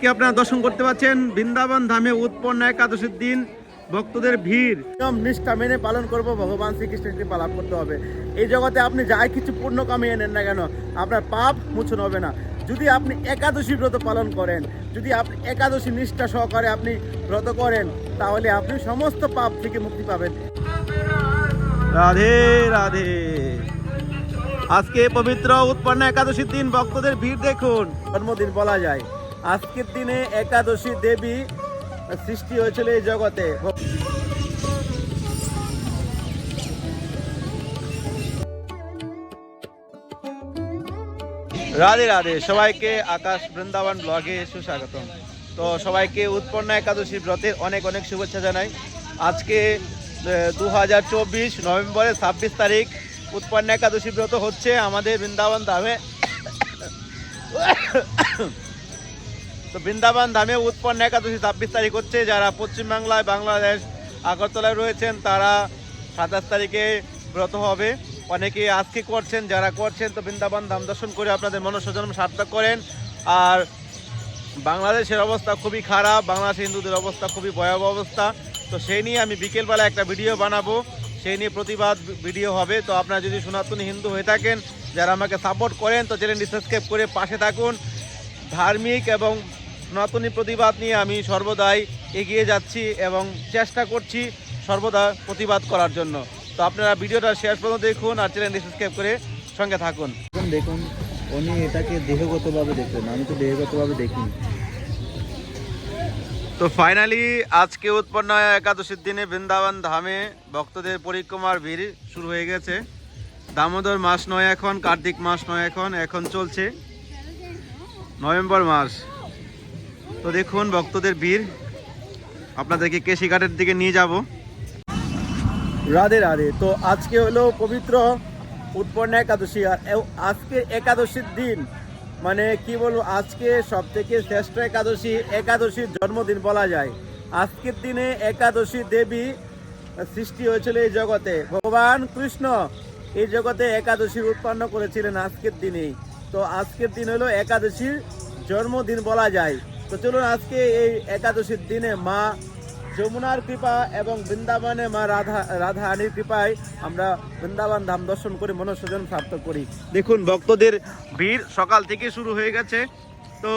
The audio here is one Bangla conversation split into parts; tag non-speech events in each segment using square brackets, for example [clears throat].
কি আপনারা দর্শন করতে পাচ্ছেন? বৃন্দাবন ধামে উৎপন্ন একাদশীর দিন ভক্তদের ভিড়। নিয়ম নিষ্ঠা মেনে পালন করব ভগবান শ্রীকৃষ্ণের কৃপা লাভ করতে হবে। এই জগতে আপনি যাই কিছু পূর্ণ কামিয়ে নেন না কেন আপনার পাপ মোচন হবে না। যদি আপনি একাদশী ব্রত পালন করেন যদি আপনি একাদশী নিষ্ঠা সহকারে আপনি ব্রত করেন তাহলে আপনি সমস্ত পাপ থেকে মুক্তি পাবেন। রাধে রাধে। আজকে পবিত্র উৎপন্ন একাদশীর দিন ভক্তদের ভিড় দেখুন। জন্মদিন বলা যায়। আজকের দিনে একাদশী দেবী সৃষ্টি হয়েছিল এই জগতে। রাধে রাধে, সবাইকে আকাশ বৃন্দাবন ব্লগে সুস্বাগতম। তো সবাইকে উৎপন্ন একাদশী ব্রতের অনেক অনেক শুভেচ্ছা জানাই। আজকে দু হাজার চব্বিশ নভেম্বরের ছাব্বিশ তারিখ, উৎপন্ন একাদশী ব্রত হচ্ছে আমাদের বৃন্দাবন ধামে। তো বৃন্দাবন ধামে উৎপন্ন একাদশী ছাব্বিশ তারিখ হচ্ছে। যারা পশ্চিমবাংলায়, বাংলাদেশ, আগরতলায় রয়েছেন, তারা সাতাশ তারিখে ব্রত হবে। অনেকে আজকে করছেন, যারা করছেন, তো বৃন্দাবন ধাম দর্শন করে আপনাদের মনস্বজন্ম সার্থক করেন। আর বাংলাদেশের অবস্থা খুবই খারাপ, বাংলাদেশের হিন্দুদের অবস্থা খুবই ভয়াবহ অবস্থা। তো সেই নিয়ে আমি বিকেলবেলা একটা ভিডিও বানাবো। সেই নিয়ে প্রতিবাদ ভিডিও হবে। তো আপনারা যদি সনাতনী হিন্দু হয়ে থাকেন, যারা আমাকে সাপোর্ট করেন, তো চ্যানেলটি সাবস্ক্রাইব করে পাশে থাকুন। ধার্মিক এবং সনাতনী প্রতিবাদ নিয়ে আমি সর্বদাই এগিয়ে যাচ্ছি এবং চেষ্টা করছি সর্বদা প্রতিবাদ করার জন্য। তো আপনারা ভিডিওটা শেষ পর্যন্ত দেখুন আর চ্যানেলটি সাবস্ক্রাইব করে সঙ্গে থাকুন। দেখুন উনি এটাকে দেহগতভাবে দেখলেন আমি তো দেহগতভাবে দেখিনি। তো ফাইনালি আজকে উৎপন্ন একাদশীর দিনে বৃন্দাবন ধামে। ভক্তদের পরিক্রমার ভিড় শুরু হয়ে গেছে। দামোদর মাস নয় এখন কার্তিক মাস নয় এখন এখন চলছে। নভেম্বর মাস। তো দেখুন, ভক্তদের ভিড়। আপনাদেরকে কেশিঘাটের দিকে নিয়ে যাব। রাধে রাধে। তো আজকে হলো পবিত্র উৎপন্ন একাদশী আর আজকে একাদশীর দিন। মানে কি বলব, আজকে সব থেকে শ্রেষ্ঠ একাদশী, একাদশীর জন্মদিন বলা যায়। আজকের দিনে একাদশী দেবী সৃষ্টি হয়েছিল এই জগতে। ভগবান কৃষ্ণ এই জগতে একাদশীর উৎপন্ন করেছিলেন আজকের দিনেই। তো আজকের দিন হলো একাদশীর জন্মদিন বলা যায়। তো চলুন আজকে এই একাদশীর দিনে মা যমুনার কৃপা এবং বৃন্দাবনে মা রাধা রাধা রানীর কৃপায় আমরা বৃন্দাবন ধাম দর্শন করে মনস্বজন সার্থক করি। দেখুন, ভক্তদের ভিড় সকাল থেকে শুরু হয়ে গেছে। তো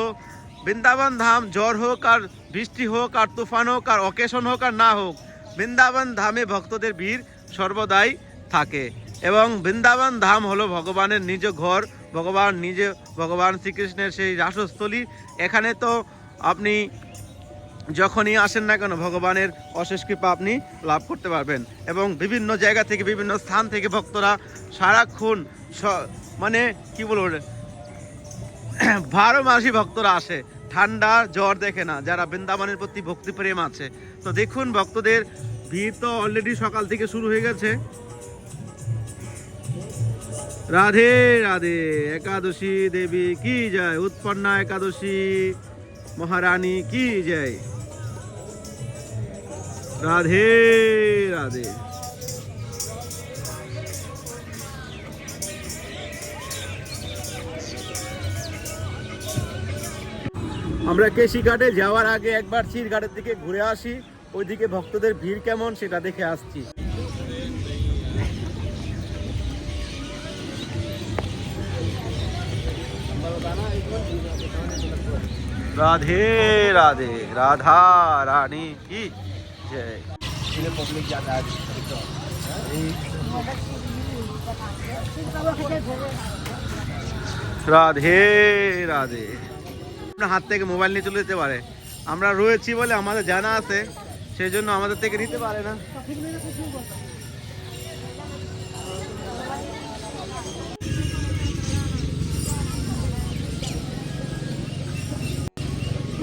বৃন্দাবন ধাম জ্বর হোক আর বৃষ্টি হোক আর তুফান হোক আর অকেশন হোক আর না হোক, বৃন্দাবন ধামে ভক্তদের ভিড় সর্বদাই থাকে। এবং বৃন্দাবন ধাম হলো ভগবানের নিজ ঘর, ভগবান নিজে, ভগবান শ্রীকৃষ্ণের সেই রাসস্থলী এখানে তো আপনি যখনই আসেন না কেন, ভগবানের অশেষ কৃপা আপনি লাভ করতে পারবেন। এবং বিভিন্ন জায়গা থেকে, বিভিন্ন স্থান থেকে ভক্তরা সারাক্ষণ মানে কি বলব, [clears throat] বারো ভক্তরা আসে। ঠান্ডা জ্বর দেখে না, যারা বৃন্দাবনের প্রতি ভক্তি প্রেম আছে। তো দেখুন, ভক্তদের ভিড় তো অলরেডি সকাল থেকে শুরু হয়ে গেছে। রাধে রাধে, একাদশী দেবী, কি যায় উৎপন্না একাদশী। মহারানী, কি জয়? রাধে রাধে। আমরা কেশি ঘাটে যাওয়ার আগে একবার চির ঘাটের দিকে ঘুরে আসি। ওইদিকে ভক্তদের ভিড় কেমন সেটা দেখে আসছি। राधे राधे राधा रानी की जय पब्लिक ज़्यादा है রাধে রাধে আপনার হাত থেকে মোবাইল নিয়ে চলে যেতে পারে আমরা রয়েছি বলে আমাদের জানা আছে সেই জন্য আমাদের থেকে নিতে পারে না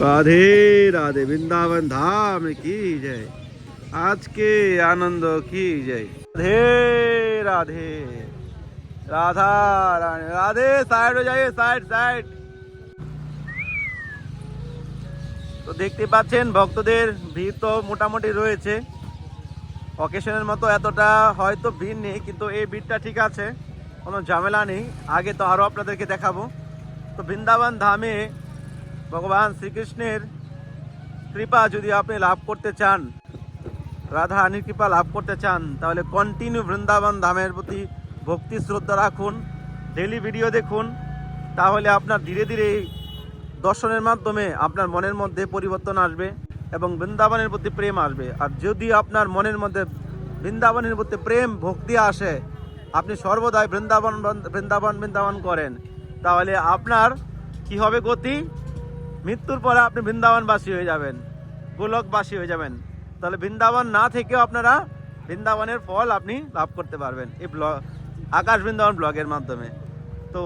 রাধে রাধে, বৃন্দাবন ধাম কি জয়। আজকে আনন্দ কি জয়। রাধে রাধে, রাধা রানী, রাধে সাইড যাই সাইড সাইড তো দেখতে পাচ্ছেন, ভক্তদের ভিড় তো মোটামুটি রয়েছে। অকেশনের মতো এতটা হয়তো ভিড় নেই, কিন্তু এই ভিড়টা ঠিক আছে, কোনো ঝামেলা নেই। আগে তো আরও আপনাদেরকে দেখাবো। তো বৃন্দাবন ধামে ভগবান শ্রীকৃষ্ণের কৃপা যদি আপনি লাভ করতে চান, রাধা রানীর কৃপা লাভ করতে চান, তাহলে কন্টিনিউ বৃন্দাবন ধামের প্রতি ভক্তি শ্রদ্ধা রাখুন ডেলি ভিডিও দেখুন, তাহলে আপনার ধীরে ধীরে এই দর্শনের মাধ্যমে আপনার মনের মধ্যে পরিবর্তন আসবে এবং বৃন্দাবনের প্রতি প্রেম আসবে। আর যদি আপনার মনের মধ্যে বৃন্দাবনের প্রতি প্রেম, ভক্তি আসে, আপনি সর্বদাই বৃন্দাবন বৃন্দাবন বৃন্দাবন করেন, তাহলে আপনার কি হবে গতি? মৃত্যুর পরে আপনি বৃন্দাবনবাসী হয়ে যাবেন, গোলকবাসী হয়ে যাবেন। তাহলে বৃন্দাবন না থেকেও আপনারা বৃন্দাবনের ফল আপনি লাভ করতে পারবেন এই ব্লগ, আকাশ বৃন্দাবন ব্লগের মাধ্যমে। তো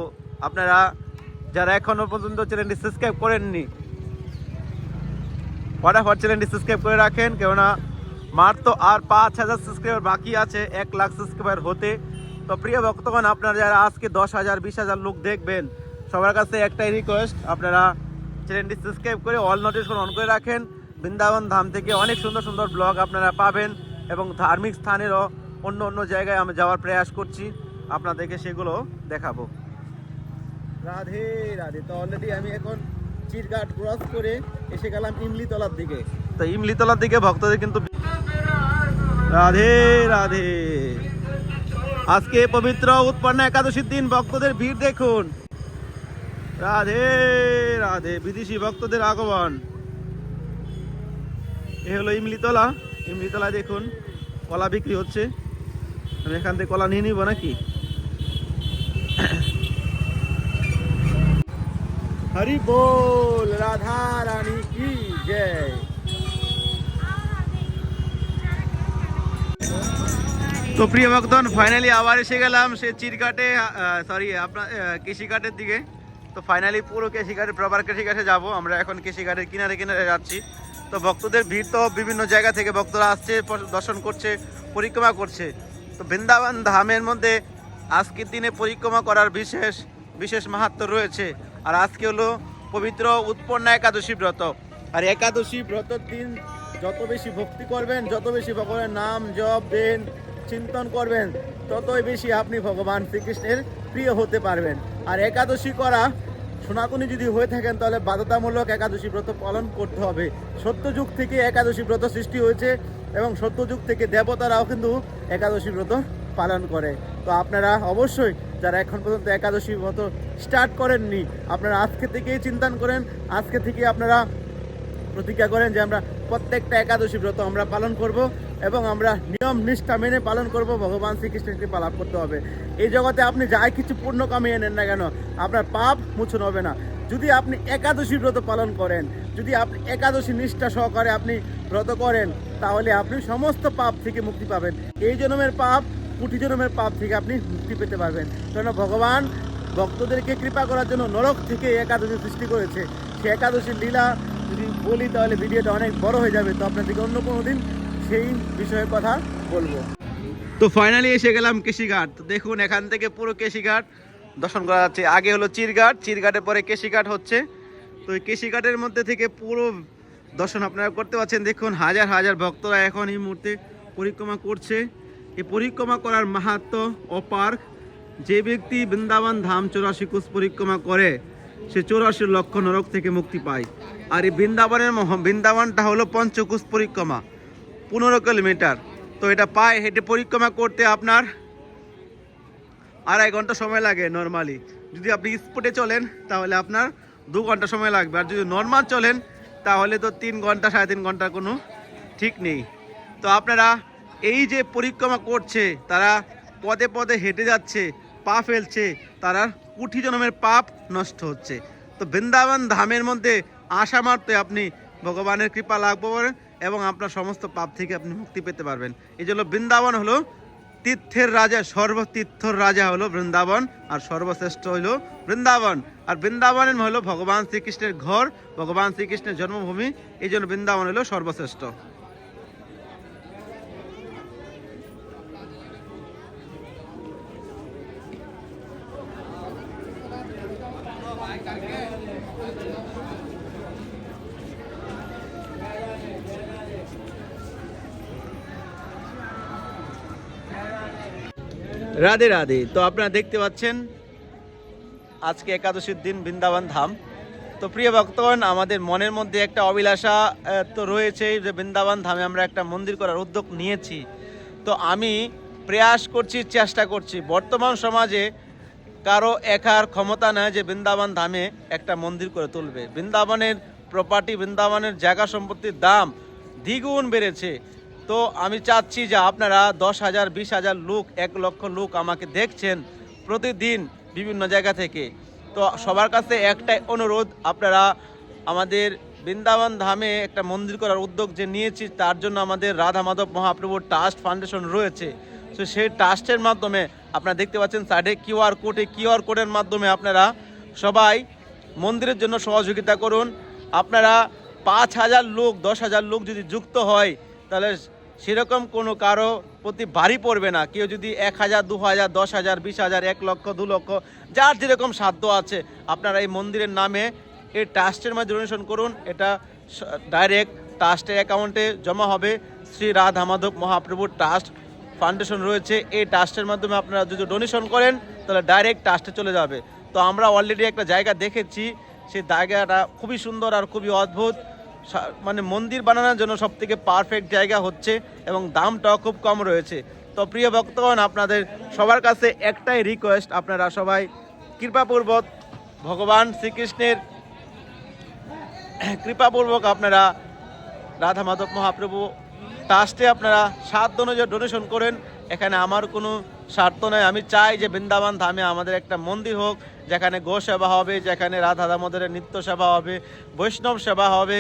আপনারা যারা এখনও পর্যন্ত চ্যানেলটি সাবস্ক্রাইব করেননি, ফটাফট চ্যানেলটি সাবস্ক্রাইব করে রাখেন, কেননা মার তো আর পাঁচ হাজার সাবস্ক্রাইবার বাকি আছে, এক লাখ সাবস্ক্রাইবার হতে। তো প্রিয় ভক্তগণ, আপনারা যারা আজকে দশ হাজার, বিশ হাজার লোক দেখবেন, সবার কাছে একটাই রিকোয়েস্ট আপনারা চ্যানেলটি সাবস্ক্রাইব করে অল নোটিফিকেশন অন করে রাখেন। বৃন্দাবন ধাম থেকে অনেক সুন্দর সুন্দর ব্লগ আপনারা পাবেন এবং ধার্মিক স্থানেরও অন্য অন্য জায়গায় আমি যাওয়ার প্রয়াস করছি। আপনাদেরকে সেগুলো দেখাবো। রাধে রাধে। তো অলরেডি আমি এখন চিরঘাট ক্রস করে এসে গেলাম ইমলিতলার দিকে। তো ইমলিতলার দিকে ভক্তদের কিন্তু রাধে রাধে। আজকে পবিত্র উৎপন্ন একাদশীর দিন ভক্তদের ভিড় দেখুন। রাধে রাধে। বিদেশি ভক্তদের আগমন। এ হলো ইমলিতলা। ইমলিতলা দেখুন, কলা বিক্রি হচ্ছে। আমি এখান থেকে কলা নিয়ে নিব নাকি? হরি বল, রাধা রানী কি জয়। তো প্রিয় ভক্তন ফাইনালি আবার এসে গেলাম সে চিরঘাটে সরি আপনার কৃষিকাটের দিকে। তো ফাইনালি পুরো কৃষিঘাটে প্রপার কৃষিঘাটে যাব। আমরা এখন কৃষিঘাটের কিনারে কিনারে যাচ্ছি। তো ভক্তদের ভিড় তো বিভিন্ন জায়গা থেকে ভক্তরা আসছে দর্শন করছে, পরিক্রমা করছে। তো বৃন্দাবন ধামের মধ্যে আজকের দিনে পরিক্রমা করার বিশেষ বিশেষ মাহাত্ম রয়েছে। আর আজকে হলো পবিত্র উৎপন্না একাদশী ব্রত। আর একাদশী ব্রতর দিন যত বেশি ভক্তি করবেন, যত বেশি ভগবানের নাম জপ দেন চিন্তন করবেন, ততই বেশি আপনি ভগবান শ্রীকৃষ্ণের প্রিয় হতে পারবেন। আর একাদশী করা সনাতনী যদি হয়ে থাকেন, তাহলে বাধ্যতামূলক একাদশী ব্রত পালন করতে হবে। সত্যযুগ থেকে একাদশী ব্রত সৃষ্টি হয়েছে এবং সত্যযুগ থেকে দেবতারাও কিন্তু একাদশী ব্রত পালন করে। তো আপনারা অবশ্যই, যারা এখন পর্যন্ত একাদশী ব্রত স্টার্ট করেননি, আপনারা আজকে থেকেই চিন্তান করেন, আজকে থেকে আপনারা প্রতিজ্ঞা করেন যে আমরা প্রত্যেকটা একাদশী ব্রত আমরা পালন করব। এবং আমরা নিয়ম নিষ্ঠা মেনে পালন করব, ভগবান শ্রীকৃষ্ণের কৃপা লাভ করতে হবে। এই জগতে আপনি যাই কিছু পূর্ণ কামিয়ে নেন না কেন, আপনার পাপ মোচন হবে না। যদি আপনি একাদশী ব্রত পালন করেন, যদি আপনি একাদশী নিষ্ঠা সহকারে আপনি ব্রত করেন, তাহলে আপনি সমস্ত পাপ থেকে মুক্তি পাবেন। এই জন্মের পাপ, কোটি জন্মের পাপ থেকে আপনি মুক্তি পেতে পারবেন। কেন ভগবান ভক্তদেরকে কৃপা করার জন্য নরক থেকে একাদশী সৃষ্টি করেছে। সে একাদশীর লীলা যদি বলি, তাহলে ভিডিওটা অনেক বড় হয়ে যাবে। তো আপনাদেরকে অন্য কোনো দিন সেই বিষয়ে কথা বলব। তো ফাইনালি এসে গেলাম কেশিঘাট। দেখুন, এখান থেকে পুরো কেশিঘাট দর্শন করা যাচ্ছে। আগে হলো চিরঘাট, চিরঘাটের পরে কেশিঘাট হচ্ছে। তো এই কেশিঘাটের মধ্যে থেকে পুরো দর্শন আপনারা করতে পারছেন। দেখুন, হাজার হাজার ভক্তরা এখন এই মুহূর্তে পরিক্রমা করছে। এই পরিক্রমা করার মাহাত্ম অপার যে ব্যক্তি বৃন্দাবন ধাম চৌরাশি কোষ পরিক্রমা করে, সে চৌরাশি লক্ষ নরক থেকে মুক্তি পায়। আর এই বৃন্দাবনের বৃন্দাবনটা হলো পঞ্চকুশ পরিক্রমা। পনেরো কিলোমিটার। তো এটা পায়ে হেঁটে পরিক্রমা করতে আপনার আড়াই ঘণ্টা সময় লাগে নর্মালি যদি আপনি স্পোর্টে চলেন, তাহলে আপনার দু ঘণ্টা সময় লাগবে। আর যদি নর্মাল চলেন, তাহলে তো তিন ঘণ্টা, সাড়ে তিন ঘণ্টার কোনো ঠিক নেই। তো আপনারা এই যে পরিক্রমা করছে, তারা পদে পদে হেঁটে যাচ্ছে, পা ফেলছে তারা কুঠি জন্মের পাপ নষ্ট হচ্ছে। তো বৃন্দাবন ধামের মধ্যে আসা মাত্রই আপনি ভগবানের কৃপা লাগবো করেন এবং আপনার সমস্ত পাপ থেকে আপনি মুক্তি পেতে পারবেন। এই জন্য বৃন্দাবন হলো তীর্থের রাজা, সর্বতীর্থর রাজা হলো বৃন্দাবন, আর সর্বশ্রেষ্ঠ হলো বৃন্দাবন। আর বৃন্দাবনের হলো ভগবান শ্রীকৃষ্ণের ঘর, ভগবান শ্রীকৃষ্ণের জন্মভূমি, এই জন্য বৃন্দাবন হলো সর্বশ্রেষ্ঠ। রাধে রাধে। তো আপনারা দেখতে পাচ্ছেন, আজকে একাদশীর দিন বৃন্দাবন ধাম। তো প্রিয় ভক্তগণ, আমাদের মনের মধ্যে একটা অভিলাষা তো রয়েছেই যে বৃন্দাবন ধামে আমরা একটা মন্দির করার উদ্যোগ নিয়েছি। তো আমি প্রয়াস করছি, চেষ্টা করছি। বর্তমান সমাজে কারও একার ক্ষমতা নেই যে বৃন্দাবন ধামে একটা মন্দির করে তুলবে। বৃন্দাবনের প্রপার্টি বৃন্দাবনের জায়গা সম্পত্তির দাম দ্বিগুণ বেড়েছে। তো আমি চাচ্ছি যে আপনারা দশ হাজার, বিশ হাজার লোক, এক লক্ষ লোক আমাকে দেখছেন প্রতিদিন বিভিন্ন জায়গা থেকে। তো সবার কাছে একটাই অনুরোধ, আপনারা আমাদের বৃন্দাবন ধামে একটা মন্দির করার উদ্যোগ যে নিয়েছি, তার জন্য আমাদের রাধা মাধব মহাপ্রভুর ট্রাস্ট ফাউন্ডেশন রয়েছে। তো সেই ট্রাস্টের মাধ্যমে আপনারা দেখতে পাচ্ছেন সাইডে কিউআর কোডে কিউআর কোডের মাধ্যমে আপনারা সবাই মন্দিরের জন্য সহযোগিতা করুন। আপনারা পাঁচ হাজার লোক, দশ হাজার লোক যদি যুক্ত হয় তাহলে সেরকম কোনো কারও প্রতি ভারী পড়বে না। কেউ যদি এক হাজার, দু হাজার, দশ হাজার, বিশ হাজার, এক লক্ষ, দু লক্ষ, যার যেরকম সাধ্য আছে, আপনারা এই মন্দিরের নামে এই ট্রাস্টের মাধ্যমে ডোনেশন করুন। এটা ডাইরেক্ট ট্রাস্টের অ্যাকাউন্টে জমা হবে। শ্রী রাধা মাধব মহাপ্রভুর ট্রাস্ট ফাউন্ডেশন রয়েছে। এই ট্রাস্টের মাধ্যমে আপনারা যদি ডোনেশন করেন, তাহলে ডাইরেক্ট ট্রাস্টে চলে যাবে। তো আমরা অলরেডি একটা জায়গা দেখেছি। সেই জায়গাটা খুবই সুন্দর আর খুবই অদ্ভুত। মানে মন্দির বানানোর জন্য সব থেকে পারফেক্ট জায়গা হচ্ছে এবং দামটাও খুব কম রয়েছে। তো প্রিয় ভক্তগণ, আপনাদের সবার কাছে একটাই রিকোয়েস্ট আপনারা সবাই কৃপাপূর্বক ভগবান শ্রীকৃষ্ণের কৃপাপূর্বক আপনারা রাধা মাধব মহাপ্রভু ট্রাস্টে আপনারা সাধ্য অনুযায়ী ডোনেশন করেন। এখানে আমার কোনো স্বার্থ নয় আমি চাই যে বৃন্দাবন ধামে আমাদের একটা মন্দির হোক, যেখানে গো সেবা হবে, যেখানে রাধা দামোদরের নিত্য সেবা হবে, বৈষ্ণব সেবা হবে,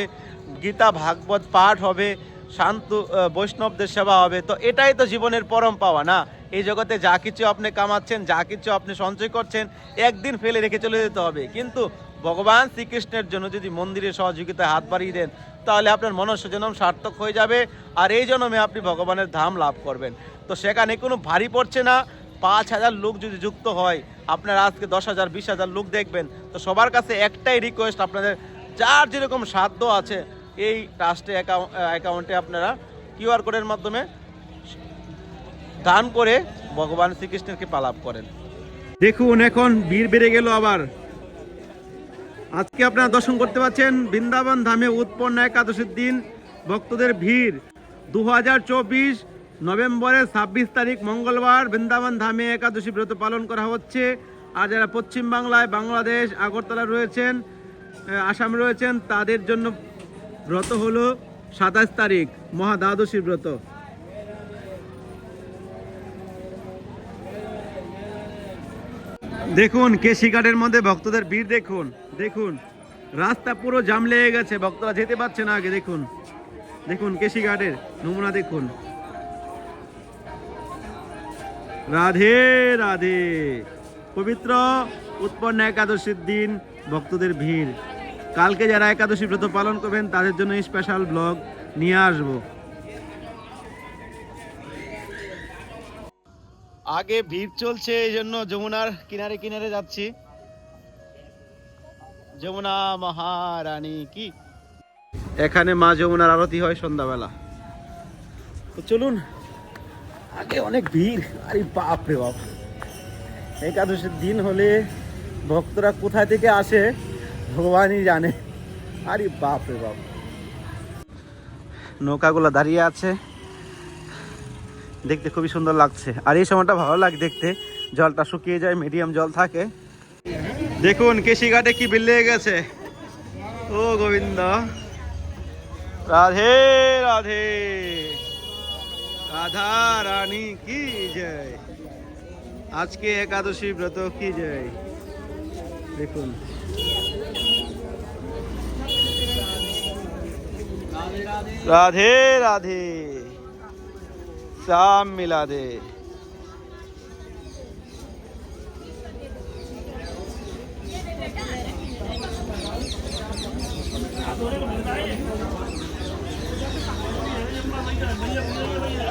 গীতা, ভাগবত পাঠ হবে, শান্ত বৈষ্ণবদের সেবা হবে। তো এটাই তো জীবনের পরম পাওয়া, না? এই জগতে যা কিছু আপনি কামাচ্ছেন, যা কিছু আপনি সঞ্চয় করছেন, একদিন ফেলে রেখে চলে যেতে হবে। কিন্তু ভগবান শ্রীকৃষ্ণের জন্য যদি মন্দিরে সহযোগিতায় হাত বাড়িয়ে দেন, তাহলে আপনার মনুষ্য সার্থক হয়ে যাবে, আর এই জন্মে আপনি ভগবানের ধাম লাভ করবেন। তো সেখানে কোনো ভারী পড়ছে না। পাঁচ হাজার লোক যদি যুক্ত হয়, আপনারা আজকে দশ হাজার, বিশ হাজার লোক দেখবেন। তো সবার কাছে একটাই রিকোয়েস্ট আপনাদের যার যেরকম সাধ্য আছে, এই ট্রাস্টে অ্যাকাউন্টে আপনারা কিউআর কোডের মাধ্যমে দান করে ভগবান শ্রীকৃষ্ণেরকে পালাপ করেন। দেখুন, এখন ভিড় বেড়ে গেল আবার। আজকে আপনারা দর্শন করতে পাচ্ছেন বৃন্দাবন ধামে উৎপন্ন একাদশীর দিন, ভক্তদের ভিড়। দু হাজার চব্বিশ নভেম্বরের ছাব্বিশ তারিখ মঙ্গলবার বৃন্দাবন ধামে একাদশী ব্রত পালন করা হচ্ছে। আর যারা পশ্চিম বাংলায় বাংলাদেশ, আগরতলা রয়েছেন আসাম রয়েছেন, তাদের জন্য ব্রত হলো সাতাশ তারিখ, মহা দ্বাদশী ব্রত। দেখুন কেশি কেশিঘাটের মধ্যে ভক্তদের ভিড় দেখুন দেখুন। রাস্তা পুরো জাম লেগে গেছে, ভক্তরা যেতে পারছে না আগে, দেখুন। দেখুন কেশি কেশিঘাটের নমুনা দেখুন। রাধে রাধে। পবিত্র উৎপন্ন একাদশীর দিন ভক্তদের ভিড়। কালকে যারা একাদশী ব্রত পালন করবেন তাদের জন্য স্পেশাল ব্লগ নিয়ে আসব। আগে ভিড় চলছে এই জন্য যমুনার কিনারে কিনারে যাচ্ছি। যমুনা মহারানী কি? এখানে মা যমুনার আরতি হয় সন্ধ্যাবেলা। তো চলুন আগে অনেক ভিড়। আরে বাপ রে বাপ। একাদশের দিন হলে ভক্তরা কোথায় থেকে আসে ভগবানই জানে। আরে বাপ রে বাপ। নৌকাগুলো দাঁড়িয়ে আছে। দেখতে খুবই সুন্দর লাগছে। আর এই সময়টা ভালো লাগে দেখতে। জলটা শুকিয়ে যায়, মিডিয়াম জল থাকে। দেখুন, কেশিঘাটে কি বিল গেছে। ও গোবিন্দ। রাধে রাধে। রাধা রানী কি জয় আজকে একাদশী ব্রত কি জয় দেখুন রাধে রাধে শ্যাম মিলা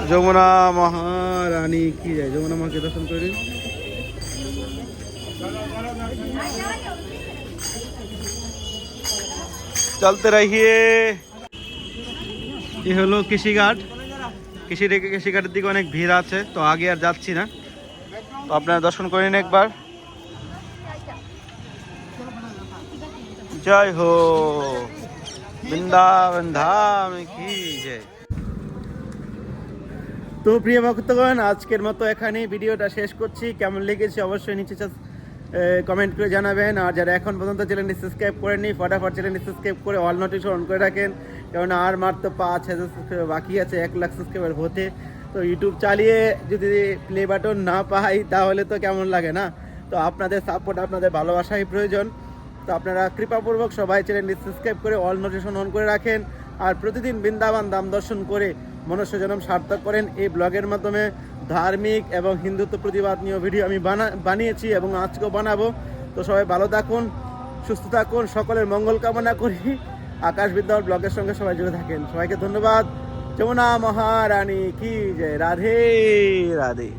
যমুনা মহারানী, কি যায় যমুনা মাকে দর্শন করে? চলতে রহিয়ে এ হলো কৃষিঘাট কৃষি কৃষিঘাটের দিকে অনেক ভিড় আছে, তো আগে আর যাচ্ছি না। তো আপনারা দর্শন করে নিন একবার। জয় হো। বৃন্দাবন ধাম, কি জয় তো প্রিয় ভক্তগণ, আজকের মতো এখানে ভিডিওটা শেষ করছি। কেমন লেগেছে অবশ্যই নিচে কমেন্ট করে জানাবেন। আর যারা এখন পর্যন্ত চ্যানেলটি সাবস্ক্রাইব করেননি, ফটাফট চ্যানেলটি সাবস্ক্রাইব করে অল নোটিফিকেশন অন করে রাখেন। কারণ আর মাত্র পাঁচ হাজার সাবস্ক্রাইবার বাকি আছে, এক লাখ সাবস্ক্রাইবার হতে। তো ইউটিউব চালিয়ে যদি প্লে বাটন না পাই, তাহলে তো কেমন লাগে না? তো আপনাদের সাপোর্ট আপনাদের ভালোবাসাই প্রয়োজন। তো আপনারা কৃপাপূর্বক সবাই চ্যানেলটি সাবস্ক্রাইব করে অল নোটিফিকেশন অন করে রাখেন। আর প্রতিদিন বৃন্দাবন দাম দর্শন করে মনুষ্য জনম সার্থক করেন। এই ব্লগের মাধ্যমে ধার্মিক এবং হিন্দুত্ব প্রতিবাদ নিয়ে ভিডিও আমি বানা, বানিয়েছি এবং আজকেও বানাবো। তো সবাই ভালো থাকুন, সুস্থ থাকুন, সকলের মঙ্গল কামনা করি। আকাশ বিদ্যালয় ব্লগের সঙ্গে সবাই জুড়ে থাকেন। সবাইকে ধন্যবাদ। যমুনা মহারানী, কি জয় রাধে রাধে।